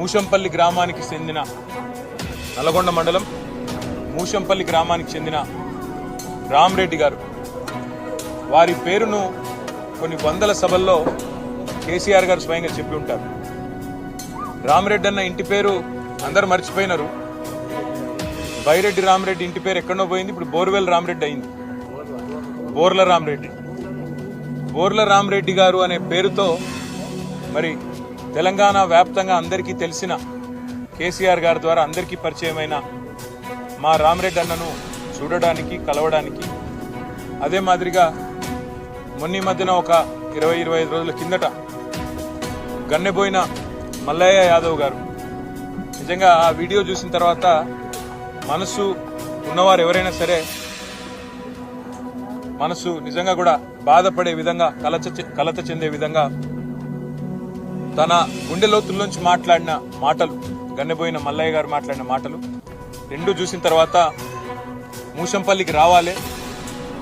మూషంపల్లి గ్రామానికి చెందిన నల్గొండ మండలం మూషంపల్లి గ్రామానికి చెందిన రామరెడ్డి గారు. వారి పేరును కొన్ని వందల సభల్లో కేసీఆర్ గారు స్వయంగా చెప్పి ఉంటారు. రామరెడ్డి అన్న ఇంటి పేరు అందరు మర్చిపోయినారు. బైరెడ్డి రామరెడ్డి ఇంటి పేరు ఎక్కడో పోయింది. ఇప్పుడు బోర్వెల్ రామరెడ్డి అయింది. బోర్ల రామరెడ్డి. బోర్ల రామరెడ్డి గారు అనే పేరుతో మరి తెలంగాణ వ్యాప్తంగా అందరికీ తెలిసిన కేసీఆర్ గారి ద్వారా అందరికీ పరిచయమైన మా రామరెడ్డి అన్నను చూడడానికి కలవడానికి అదే మాదిరిగా మొన్న మధ్యన ఒక ఇరవై ఇరవై ఐదు రోజుల కిందట గన్నెబోయిన మల్లయ్య యాదవ్ గారు. నిజంగా ఆ వీడియో చూసిన తర్వాత మనసు ఉన్నవారు ఎవరైనా సరే మనసు నిజంగా కూడా బాధపడే విధంగా కలచ చె- కలత చెందే విధంగా తన గుండె లోతుల్లోంచి మాట్లాడిన మాటలు గన్నెబోయిన మల్లయ్య గారు మాట్లాడిన మాటలు రెండు చూసిన తర్వాత మూషంపల్లికి రావాలి.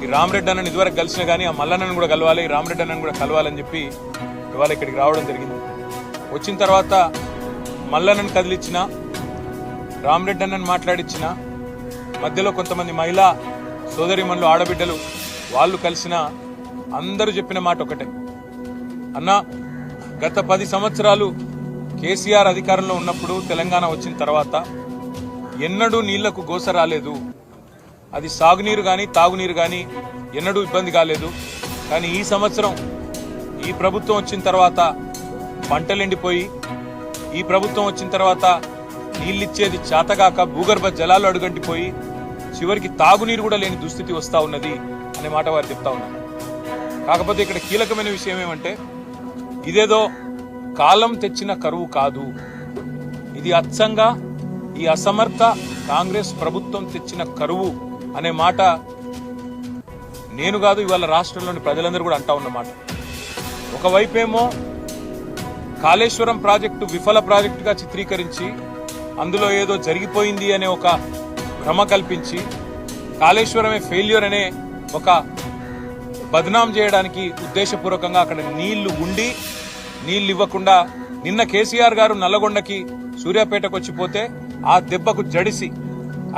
ఈ రామరెడ్డి అన్నని ఇదివరకు కలిసిన కానీ ఆ మల్లన్నను కూడా కలవాలి ఈ రామరెడ్డి అన్నను కూడా కలవాలని చెప్పి ఇవాళ ఇక్కడికి రావడం జరిగింది. వచ్చిన తర్వాత మల్లన్నను కదిలిచ్చిన రామరెడ్డి అన్నని మాట్లాడిచ్చిన మధ్యలో కొంతమంది మహిళా సోదరిమణులు ఆడబిడ్డలు వాళ్ళు కలిసిన అందరూ చెప్పిన మాట ఒకటే. అన్నా గత పది సంవత్సరాలు కేసీఆర్ అధికారంలో ఉన్నప్పుడు తెలంగాణ వచ్చిన తర్వాత ఎన్నడూ నీళ్ళకు గోస రాలేదు. అది సాగునీరు కానీ తాగునీరు కానీ ఎన్నడూ ఇబ్బంది కాలేదు. కానీ ఈ సంవత్సరం ఈ ప్రభుత్వం వచ్చిన తర్వాత పంటలు ఎండిపోయి ఈ ప్రభుత్వం వచ్చిన తర్వాత నీళ్ళిచ్చేది చేతగాక భూగర్భ జలాలు అడుగంటిపోయి చివరికి తాగునీరు కూడా లేని దుస్థితి వస్తూ ఉన్నది అనే మాట వారు చెప్తా ఉన్నారు. కాకపోతే ఇక్కడ కీలకమైన విషయం ఏమంటే ఇదేదో కాలం తెచ్చిన కరువు కాదు. ఇది అచ్చంగా ఈ అసమర్థ కాంగ్రెస్ ప్రభుత్వం తెచ్చిన కరువు అనే మాట నేను కాదు ఇవాళ రాష్ట్రంలోని ప్రజలందరూ కూడా అంటా ఉన్నమాట ఒకవైపేమో కాళేశ్వరం ప్రాజెక్టు విఫల ప్రాజెక్టుగా చిత్రీకరించి అందులో ఏదో జరిగిపోయింది అనే ఒక భ్రమ కల్పించి కాళేశ్వరమే ఫెయిల్యూర్ అనే ఒక బదనాం చేయడానికి ఉద్దేశపూర్వకంగా అక్కడ నీళ్ళు ఉండి నీళ్ళు ఇవ్వకుండా నిన్న కేసీఆర్ గారు నల్లగొండకి సూర్యాపేటకు వచ్చిపోతే ఆ దెబ్బకు జడిసి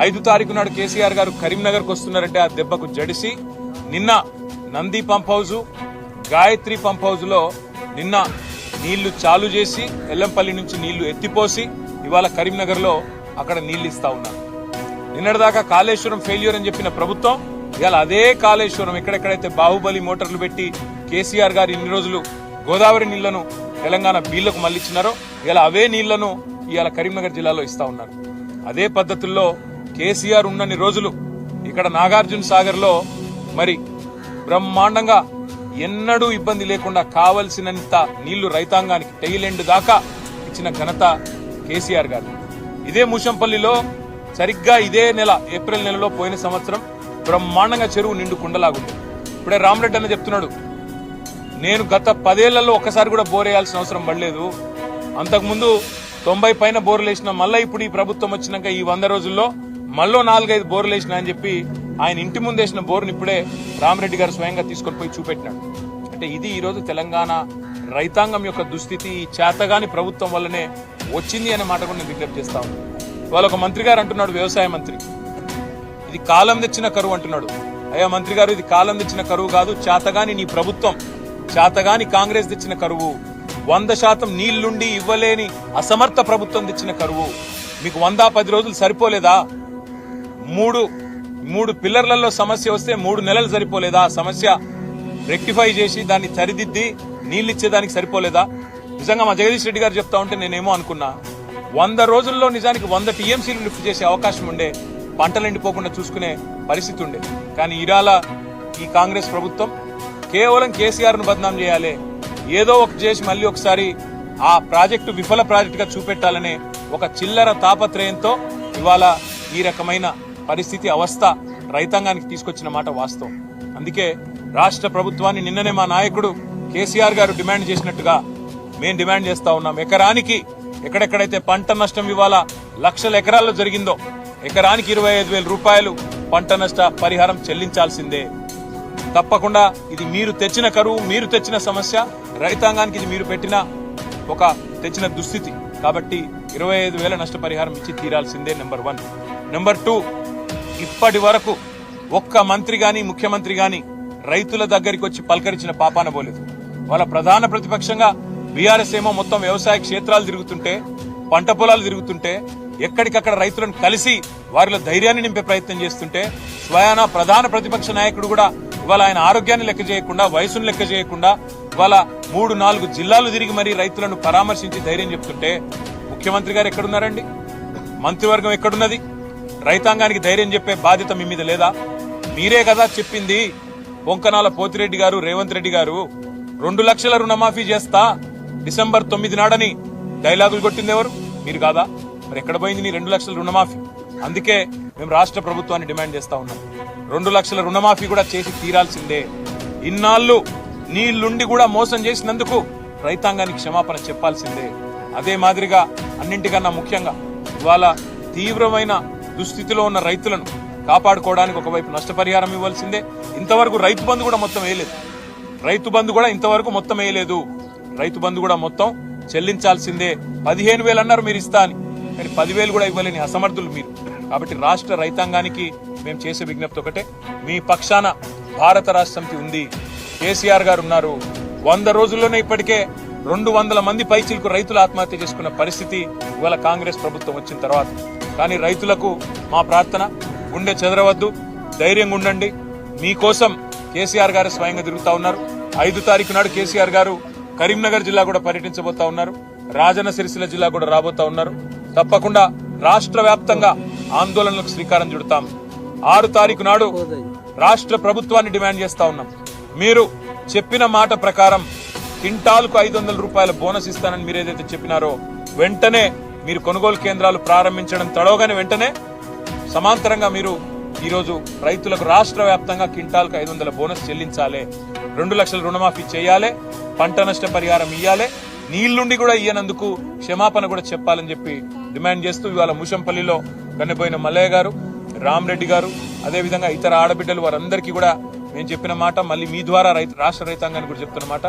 ఐదు తారీఖు నాడు కేసీఆర్ గారు కరీంనగర్కి వస్తున్నారంటే ఆ దెబ్బకు జడిసి నిన్న Nandi pump house Gayatri pump హౌజ్లో నిన్న నీళ్ళు చాలు చేసి ఎల్లంపల్లి నుంచి నీళ్ళు ఎత్తిపోసి ఇవాళ కరీంనగర్లో అక్కడ నీళ్ళు ఇస్తా ఉన్నారు. నిన్నటిదాకా కాళేశ్వరం ఫెయిల్యూర్ అని చెప్పిన ప్రభుత్వం ఇవాళ అదే కాళేశ్వరం ఎక్కడెక్కడైతే బాహుబలి మోటార్లు పెట్టి కేసీఆర్ గారు ఇన్ని రోజులు గోదావరి నీళ్ళను తెలంగాణ బీళ్ళకు మళ్ళిచ్చినారో ఇలా అవే నీళ్ళను ఇవాళ కరీంనగర్ జిల్లాలో ఇస్తా ఉన్నారు. అదే పద్ధతుల్లో కేసీఆర్ ఉన్నన్ని రోజులు ఇక్కడ నాగార్జున సాగర్లో మరి బ్రహ్మాండంగా ఎన్నడూ ఇబ్బంది లేకుండా కావలసినంత నీళ్ళు రైతాంగానికి టైలెండ్ దాకా ఇచ్చిన ఘనత కేసీఆర్ గారు ఇదే ముషంపల్లిలో సరిగ్గా ఇదే నెల ఏప్రిల్ నెలలో పోయిన సంవత్సరం బ్రహ్మాండంగా చెరువు నిండు కుండలాగుంది. ఇప్పుడే రామరెడ్డి అన్న చెప్తున్నాడు నేను గత పదేళ్ళలో ఒక్కసారి కూడా బోర్ వేయాల్సిన అవసరం పడలేదు. అంతకుముందు తొంభై పైన బోర్లు వేసిన మళ్ళీ ఇప్పుడు ఈ ప్రభుత్వం వచ్చినాక ఈ వంద రోజుల్లో మళ్ళీ నాలుగైదు బోర్లు వేసిన అని చెప్పి ఆయన ఇంటి ముందు వేసిన బోర్ని ఇప్పుడే రామరెడ్డి గారు స్వయంగా తీసుకొని పోయి చూపెట్టినాడు. అంటే ఇది ఈరోజు తెలంగాణ రైతాంగం యొక్క దుస్థితి ఈ చేతగాని ప్రభుత్వం వల్లనే వచ్చింది అనే మాట కూడా నేను విజ్ఞప్తి చేస్తా ఉన్నాను ఇవాళ ఒక మంత్రి గారు అంటున్నాడు వ్యవసాయ మంత్రి. ఇది కాలం తెచ్చిన కరువు అంటున్నాడు. అయ్యా మంత్రి గారు ఇది కాలం తెచ్చిన కరువు కాదు చేతగాని నీ ప్రభుత్వం చేతగాని కాంగ్రెస్ తెచ్చిన కరువు. వంద శాతం నీళ్ళుండి ఇవ్వలేని అసమర్థ ప్రభుత్వం తెచ్చిన కరువు. మీకు వంద పది రోజులు సరిపోలేదా? మూడు మూడు పిల్లర్లలో సమస్య వస్తే మూడు నెలలు సరిపోలేదా? సమస్య రెక్టిఫై చేసి దాన్ని సరిదిద్ది నీళ్ళిచ్చేదానికి సరిపోలేదా? నిజంగా మా జగదీష్ రెడ్డి గారు చెప్తా ఉంటే నేనేమో అనుకున్నా. వంద రోజుల్లో నిజానికి వంద టీఎంసీలు లిఫ్ట్ చేసే అవకాశం ఉండే. పంటలు ఎండిపోకుండా చూసుకునే పరిస్థితి ఉండే. కానీ ఇరాల ఈ కాంగ్రెస్ ప్రభుత్వం కేవలం కేసీఆర్ను బదనాం చేయాలి. ఏదో ఒక చేసి మళ్ళీ ఒకసారి ఆ ప్రాజెక్టు విఫల ప్రాజెక్టుగా చూపెట్టాలనే ఒక చిల్లర తాపత్రయంతో ఇవాళ ఈ రకమైన పరిస్థితి అవస్థ రైతాంగానికి తీసుకొచ్చిన మాట వాస్తవం. అందుకే రాష్ట్ర ప్రభుత్వాన్ని నిన్ననే మా నాయకుడు కేసీఆర్ గారు డిమాండ్ చేసినట్టుగా మేము డిమాండ్ చేస్తా ఉన్నాం. ఎకరానికి ఎక్కడెక్కడైతే పంట నష్టం ఇవాళ లక్షల ఎకరాల్లో జరిగిందో. ఎకరానికి ఇరవై ఐదు వేల రూపాయలు పంట నష్ట పరిహారం చెల్లించాల్సిందే. తప్పకుండా ఇది మీరు తెచ్చిన కరువు మీరు తెచ్చిన సమస్య రైతాంగానికి ఇది మీరు పెట్టిన ఒక తెచ్చిన దుస్థితి. కాబట్టి ఇరవై ఐదు వేల నష్టపరిహారం ఇచ్చి తీరాల్సిందే నెంబర్ వన్. నెంబర్ టూ ఇప్పటి వరకు ఒక్క మంత్రి గాని ముఖ్యమంత్రి గాని రైతుల దగ్గరికి వచ్చి పలకరించిన పాపాన పోలేదు. వాళ్ళ ప్రధాన ప్రతిపక్షంగా బీఆర్ఎస్ ఏమో మొత్తం వ్యవసాయ క్షేత్రాలు తిరుగుతుంటే పంట పొలాలు తిరుగుతుంటే ఎక్కడికక్కడ రైతులను కలిసి వారిలో ధైర్యాన్ని నింపే ప్రయత్నం చేస్తుంటే స్వయాన ప్రధాన ప్రతిపక్ష నాయకుడు కూడా ఇవాళ ఆయన ఆరోగ్యాన్ని లెక్క చేయకుండా వయసును లెక్క చేయకుండా ఇవాళ మూడు నాలుగు జిల్లాలు తిరిగి మరీ రైతులను పరామర్శించి ధైర్యం చెప్తుంటే ముఖ్యమంత్రి గారు ఎక్కడున్నారండి? మంత్రివర్గం ఎక్కడున్నది? రైతాంగానికి ధైర్యం చెప్పే బాధ్యత మీ మీద లేదా? మీరే కదా చెప్పింది బొంకనాల పోతిరెడ్డి గారు రేవంత్ రెడ్డి గారు. రెండు లక్షల రుణమాఫీ చేస్తా డిసెంబర్ తొమ్మిది నాడని డైలాగులు కొట్టింది ఎవరు? మీరు కాదా? మరి ఎక్కడ పోయింది నీ రెండు లక్షల రుణమాఫీ? అందుకే మేము రాష్ట్ర ప్రభుత్వాన్ని డిమాండ్ చేస్తా ఉన్నాం. రెండు లక్షల రుణమాఫీ కూడా చేసి తీరాల్సిందే. ఇన్నాళ్ళు నీళ్ళుండి కూడా మోసం చేసినందుకు రైతాంగానికి క్షమాపణ చెప్పాల్సిందే. అదే మాదిరిగా అన్నింటికన్నా ముఖ్యంగా ఇవాళ తీవ్రమైన దుస్థితిలో ఉన్న రైతులను కాపాడుకోవడానికి ఒకవైపు నష్టపరిహారం ఇవ్వాల్సిందే. ఇంతవరకు రైతు బంధు కూడా మొత్తం వేయలేదు. రైతు బంధు కూడా ఇంతవరకు మొత్తం వేయలేదు. రైతు బంధు కూడా మొత్తం చెల్లించాల్సిందే. పదిహేను వేలు అన్నారు మీరు ఇస్తా అని. కానీ పదివేలు కూడా ఇవ్వలేని అసమర్థులు మీరు. కాబట్టి రాష్ట్ర రైతాంగానికి మేము చేసే విజ్ఞప్తి ఒకటే. మీ పక్షాన భారత రాష్ట్రంకి ఉంది. కేసీఆర్ గారు ఉన్నారు. వంద రోజుల్లోనే ఇప్పటికే రెండు వందల మంది పైచీలకు రైతులు ఆత్మహత్య చేసుకున్న పరిస్థితి ఇవాళ కాంగ్రెస్ ప్రభుత్వం వచ్చిన తర్వాత. కానీ రైతులకు మా ప్రార్థన గుండె చెదరవద్దు. ధైర్యంగా ఉండండి. మీకోసం కేసీఆర్ గారు స్వయంగా తిరుగుతా ఉన్నారు. ఐదు తారీఖు నాడు కేసీఆర్ గారు కరీంనగర్ జిల్లా కూడా పర్యటించబోతా ఉన్నారు. రాజన్న సిరిసిల్ల జిల్లా కూడా రాబోతా ఉన్నారు. తప్పకుండా రాష్ట్ర వ్యాప్తంగా ఆందోళనలకు శ్రీకారం చుడతాం. ఆరు తారీఖు నాడు రాష్ట్ర ప్రభుత్వాన్ని డిమాండ్ చేస్తా ఉన్నాం. మీరు చెప్పిన మాట ప్రకారం క్వింటాల్కు ఐదు వందల రూపాయల బోనస్ ఇస్తానని మీరు ఏదైతే చెప్పినారో వెంటనే మీరు కొనుగోలు కేంద్రాలు ప్రారంభించడం తడవగానే వెంటనే సమాంతరంగా మీరు ఈరోజు రైతులకు రాష్ట్ర వ్యాప్తంగా క్వింటాల్కు ఐదు వందల బోనస్ చెల్లించాలి. రెండు లక్షల రుణమాఫీ చేయాలి. పంట నష్ట పరిహారం ఇయ్యాలి. నీళ్ళుండి కూడా ఇయ్యనందుకు క్షమాపణ కూడా చెప్పాలని చెప్పి డిమాండ్ చేస్తూ ఇవాళ ముషంపల్లిలో కన్నెపోయిన మల్లయ్య గారు రామరెడ్డి గారు అదేవిధంగా ఇతర ఆడబిడ్డలు వారందరికీ కూడా మేము చెప్పిన మాట మళ్ళీ మీ ద్వారా రైతు రాష్ట్ర రైతాంగాన్ని కూడా చెప్తున్న మాట.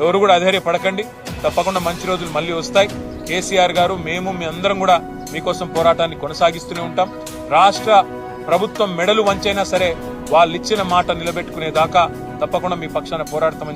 ఎవరు కూడా అధైర్యపడకండి. తప్పకుండా మంచి రోజులు మళ్ళీ వస్తాయి. కేసీఆర్ గారు మేము మీ అందరం కూడా మీకోసం పోరాటాన్ని కొనసాగిస్తూనే ఉంటాం. రాష్ట్ర ప్రభుత్వం మెడలు వంచైనా సరే వాళ్ళు ఇచ్చిన మాట నిలబెట్టుకునే దాకా తప్పకుండా మీ పక్షాన పోరాడతామని